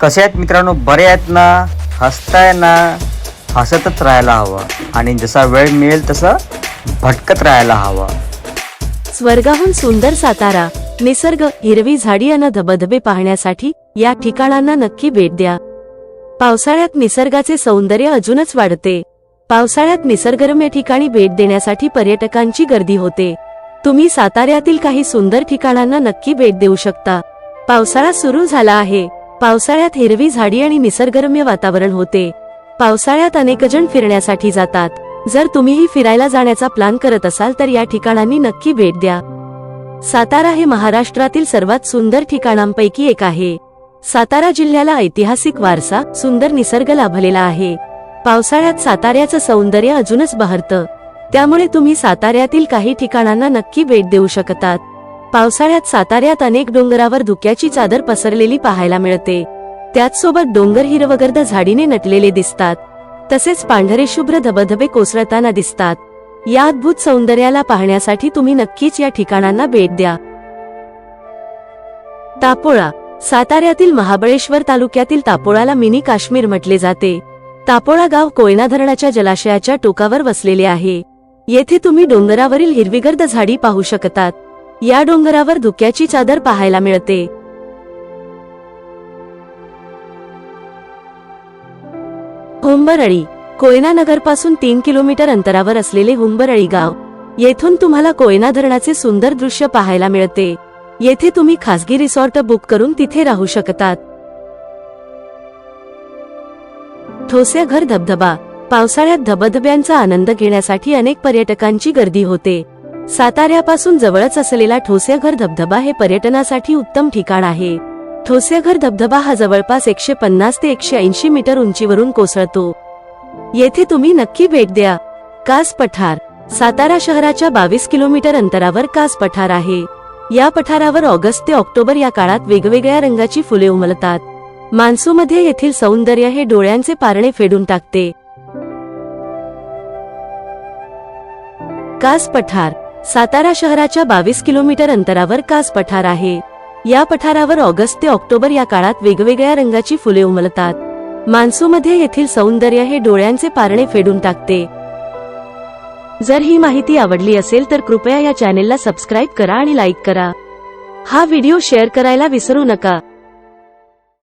कसे आहेत मित्रांनो? बरे आहेत ना? हसताय ना? हसतच राहायला हवं. आणि जसा वेळ मिळेल तसं भटकत राहायला हवं. स्वर्गाहून सुंदर सातारा निसर्ग हिरवी झाडी आणि धबधबे पाहण्यासाठी या ठिकाणांना नक्की भेट द्या. पावसाळ्यात निसर्गाचे सौंदर्य अजूनच वाढते. पावसाळ्यात निसर्गरम्य ठिकाणी भेट देण्यासाठी पर्यटकांची गर्दी होते. तुम्ही साताऱ्यातील काही सुंदर ठिकाणांना नक्की भेट देऊ शकता. पावसाळा सुरू झाला आहे. पावसाळ्यात हिरवी झाडी आणि निसर्गरम्य वातावरण होते. पावसाळ्यात अनेकजण फिरण्यासाठी जातात. जर तुम्हीही फिरायला जाण्याचा प्लॅन करत असाल तर या ठिकाणांनी नक्की भेट द्या. सातारा हे महाराष्ट्रातील सर्वात सुंदर ठिकाणांपैकी एक आहे. सातारा जिल्ह्याला ऐतिहासिक वारसा सुंदर निसर्ग लाभलेला आहे. पावसाळ्यात साताऱ्याचं सौंदर्य अजूनच बहरतं. त्यामुळे तुम्ही साताऱ्यातील काही ठिकाणांना नक्की भेट देऊ शकतात. पावसाळ्यात साताऱ्यात अनेक डोंगरावर धुक्याची चादर पसरलेली पाहायला मिळते. त्याचसोबत डोंगर हिरवगर्द झाडीने नटलेले दिसतात. तसेच पांढरे शुभ्र धबधबे कोसळताना दिसतात. या अद्भुत सौंदर्याला पाहण्यासाठी तुम्ही नक्कीच या ठिकाणांना भेट द्या. तापोळा. साताऱ्यातील महाबळेश्वर तालुक्यातील तापोळाला मिनी काश्मीर म्हटले जाते. तापोळा गाव कोयना धरणाच्या जलाशयाच्या टोकावर वसलेले आहे. येथे तुम्ही डोंगरावरील हिरवीगर्द झाडी पाहू शकतात. या डोंगरावर धुक्याची चादर पाहायला मिळते. हुंबरळी कोयना नगरपासून तीन किलोमीटर अंतरावर असलेले हुंबरळी गाव येथून तुम्हाला कोयना धरणाचे सुंदर दृश्य पाहायला मिळते. येथे तुम्ही खासगी रिसॉर्ट बुक करून तिथे राहू शकतात. ठोसेघर धबधबा पावसाळ्यात धबधब्यांचा आनंद घेण्यासाठी अनेक पर्यटकांची गर्दी होते. साताऱ्यापासून जवळच असलेला ठोसेघर धबधबा हे पर्यटनासाठी उत्तम ठिकाण आहे. ठोसेघर धबधबा हा जवळपास एकशे पन्नास ते एकशे ऐंशी मीटर उंचीवरून कोसळतो. येथे तुम्ही नक्की भेट द्या. कास पठार सातारा शहराच्या बावीस किलोमीटर अंतरावर कास पठार आहे. या पठारावर ऑगस्ट ते ऑक्टोबर या काळात वेगवेगळ्या रंगाची फुले उमलतात. मान्सूमध्ये येथील सौंदर्य हे डोळ्यांचे पारणे फेडून टाकते. कास पठार सातारा शहराच्या बावीस किलोमीटर अंतरावर कास पठार आहे. या पठारावर ऑगस्ट ते ऑक्टोबर या काळात वेगवेगळ्या रंगाची फुले उमलतात. मान्सूमध्ये येथील सौंदर्य हे डोळ्यांचे पारणे फेडून टाकते. जर ही माहिती आवडली असेल तर कृपया या चॅनेलला सबस्क्राईब करा आणि लाईक करा. हा व्हिडिओ शेअर करायला विसरू नका.